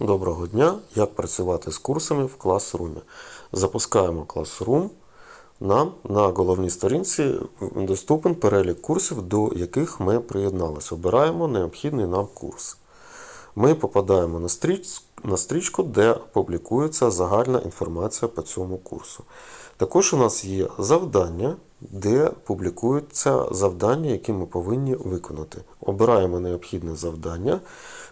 Доброго дня! Як працювати з курсами в Classroom. Запускаємо Classroom. Нам на головній сторінці доступен перелік курсів, до яких ми приєдналися. Обираємо необхідний нам курс. Ми попадаємо на, стріч, на стрічку, де публікується загальна інформація по цьому курсу. Також у нас є завдання, де публікуються завдання, які ми повинні виконати. Обираємо необхідне завдання.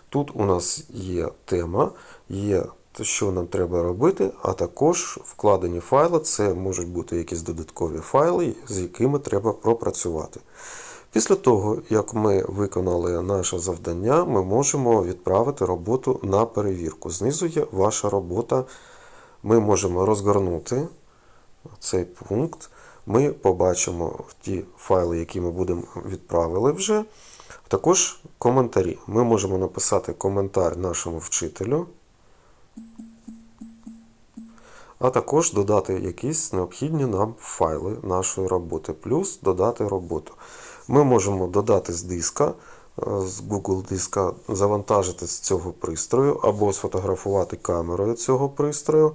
Тут у нас є тема, є що нам треба робити, а також вкладені файли. Це можуть бути якісь додаткові файли, з якими треба пропрацювати. Після того, як ми виконали наше завдання, ми можемо відправити роботу на перевірку. Знизу є ваша робота. Ми можемо розгорнути цей пункт. Ми побачимо ті файли, які ми будемо відправили вже. Також коментарі. Ми можемо написати коментар нашому вчителю, а також додати якісь необхідні нам файли нашої роботи, плюс додати роботу. Ми можемо додати з диска, з Google диска, завантажити з цього пристрою або сфотографувати камерою цього пристрою.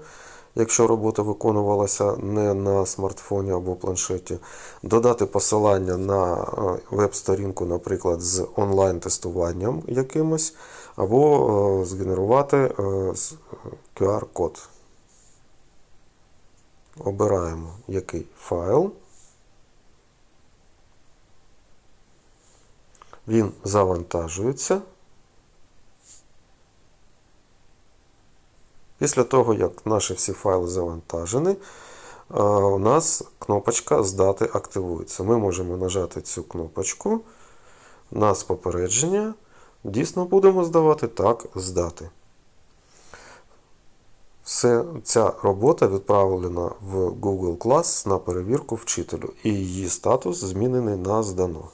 Якщо робота виконувалася не на смартфоні або планшеті, додати посилання на веб-сторінку, наприклад, з онлайн-тестуванням якимось, або згенерувати QR-код. Обираємо який файл. Він завантажується. Після того, як наші всі файли завантажені, у нас кнопочка Здати активується. Ми можемо нажати цю кнопочку. Нас попередження. Дійсно будемо здавати так, здати. Все, Ця робота відправлена в Google Class на перевірку вчителю, і її статус змінений на здано.